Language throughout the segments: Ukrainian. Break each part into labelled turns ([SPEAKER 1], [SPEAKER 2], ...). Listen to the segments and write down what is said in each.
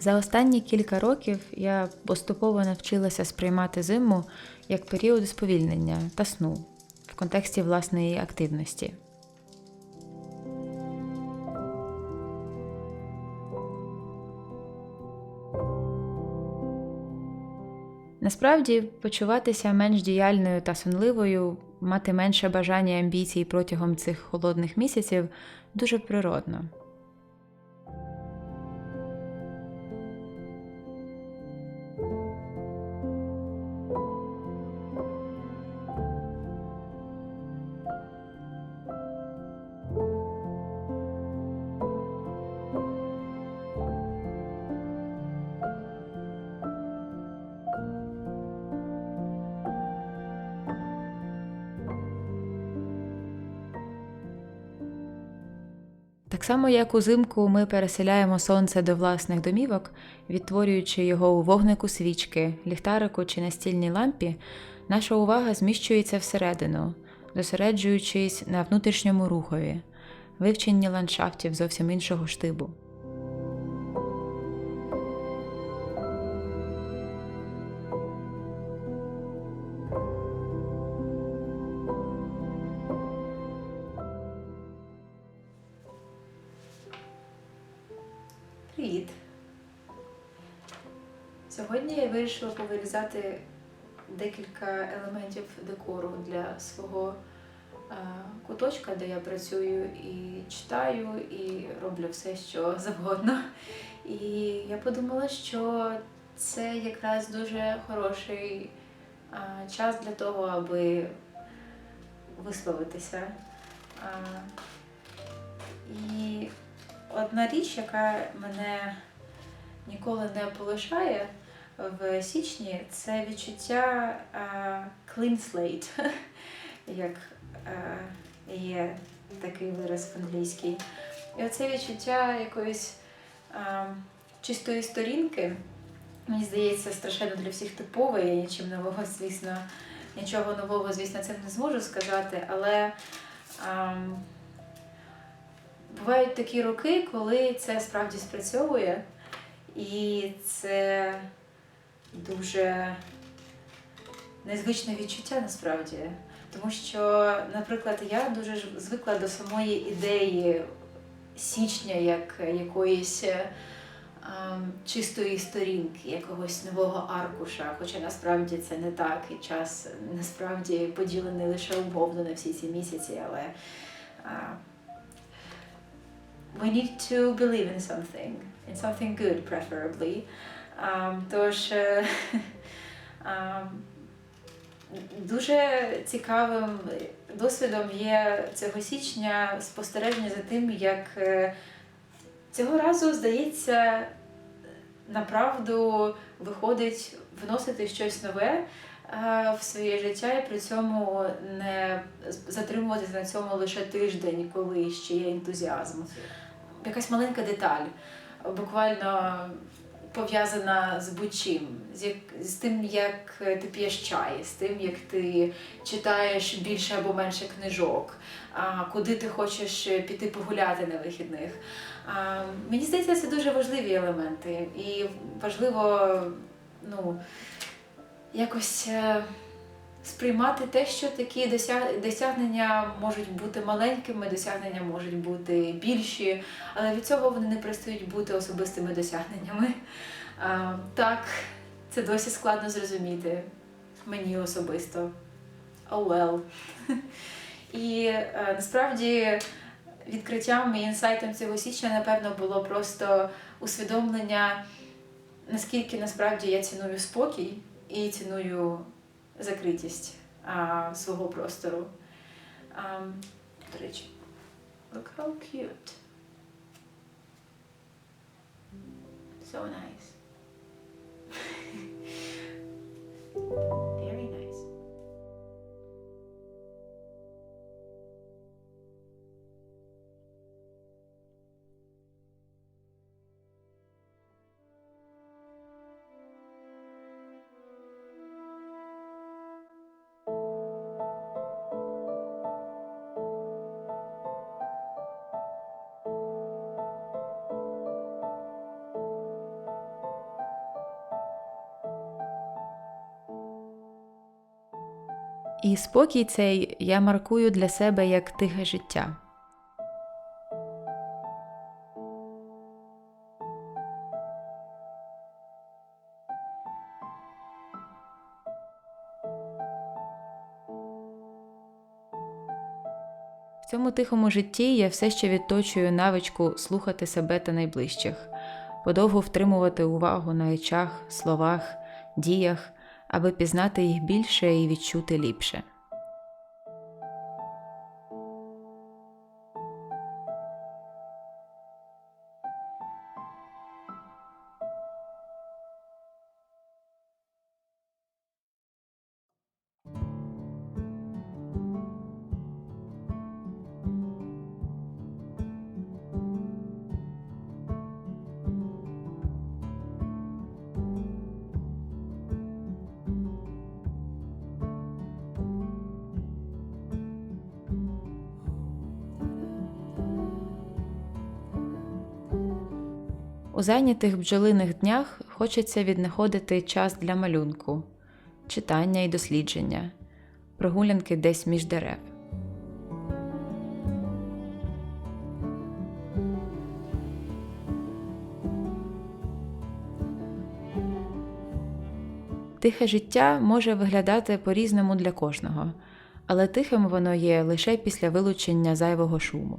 [SPEAKER 1] За останні кілька років я поступово навчилася сприймати зиму як період сповільнення та сну в контексті власної активності. Насправді, почуватися менш діяльною та сонливою, мати менше бажання і амбіцій протягом цих холодних місяців дуже природно. Так само, як узимку ми переселяємо сонце до власних домівок, відтворюючи його у вогнику свічки, ліхтарику чи настільній лампі, наша увага зміщується всередину, зосереджуючись на внутрішньому рухові, вивченні ландшафтів зовсім іншого штибу. Сьогодні я вирішила повирізати декілька елементів декору для свого е, куточка, де я працюю і читаю, і роблю все, що завгодно. І я подумала, що це якраз дуже хороший е, час для того, аби висловитися. Е, І одна річ, яка мене ніколи не полишає в січні, це відчуття а, clean slate, як а, є такий вираз англійський. І оце відчуття якоїсь а, чистої сторінки, мені здається, страшенно для всіх типове, я нічим нового, звісно, нічого нового, звісно, цим не зможу сказати, але. А, Бувають такі роки, коли це справді спрацьовує, і це дуже незвичне відчуття насправді. Тому що, наприклад, я дуже звикла до самої ідеї січня як якоїсь е, ем, чистої сторінки, якогось нового аркуша. Хоча насправді це не так, і час насправді поділений лише умовно на всі ці місяці, але. е, we need to believe in something, in something good preferably. Тож е, дуже цікавим досвідом є цього січня спостереження за тим, як е, цього разу здається направду виходить вносити щось нове е, в своє життя і при цьому не затримуватися на цьому лише тиждень, коли ще є ентузіазм. Якась маленька деталь, буквально пов'язана з будь-чим, з, як, з тим, як ти п'єш чай, з тим, як ти читаєш більше або менше книжок, а, куди ти хочеш піти погуляти на вихідних. А, мені здається, це дуже важливі елементи. І важливо ну, якось. Сприймати те, що такі досягнення можуть бути маленькими, досягнення можуть бути більші, але від цього вони не перестають бути особистими досягненнями. Так, це досі складно зрозуміти мені особисто. Oh well. І е, насправді відкриттям і інсайтом цього січня, напевно, було просто усвідомлення, наскільки насправді я ціную спокій і ціную закритість а, свого простору. А, до речі, look how cute. So nice. І спокій цей я маркую для себе як тихе життя. В цьому тихому житті я все ще відточую навичку слухати себе та найближчих, подовго втримувати увагу на речах, словах, діях, аби пізнати їх більше і відчути ліпше. У зайнятих бджолиних днях хочеться віднаходити час для малюнку, читання і дослідження, прогулянки десь між дерев. Тихе життя може виглядати по-різному для кожного, але тихим воно є лише після вилучення зайвого шуму.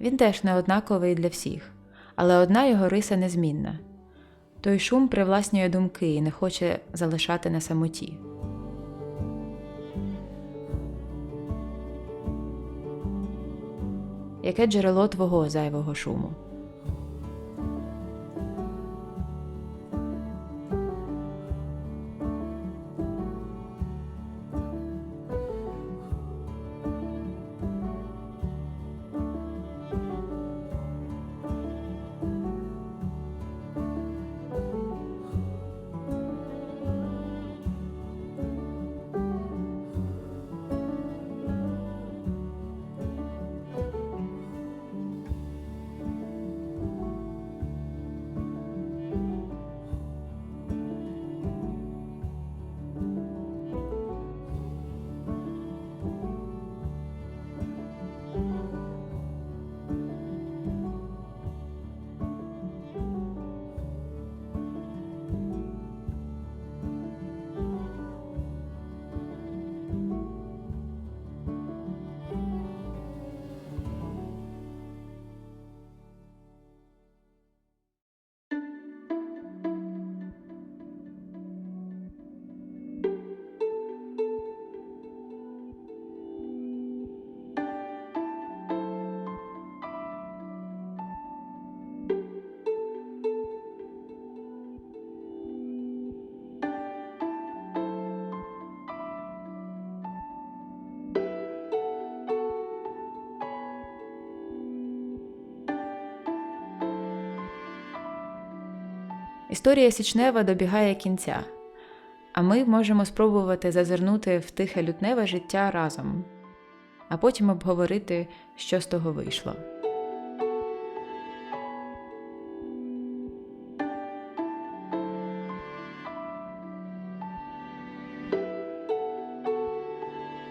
[SPEAKER 1] Він теж не однаковий для всіх, але одна його риса незмінна. Той шум привласнює думки і не хоче залишати на самоті. Яке джерело твого зайвого шуму? Історія Січнева добігає кінця, а ми можемо спробувати зазирнути в тихе лютневе життя разом, а потім обговорити, що з того вийшло.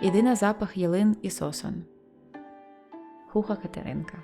[SPEAKER 1] Іди на запах ялин і сосон. Хуха Катеринка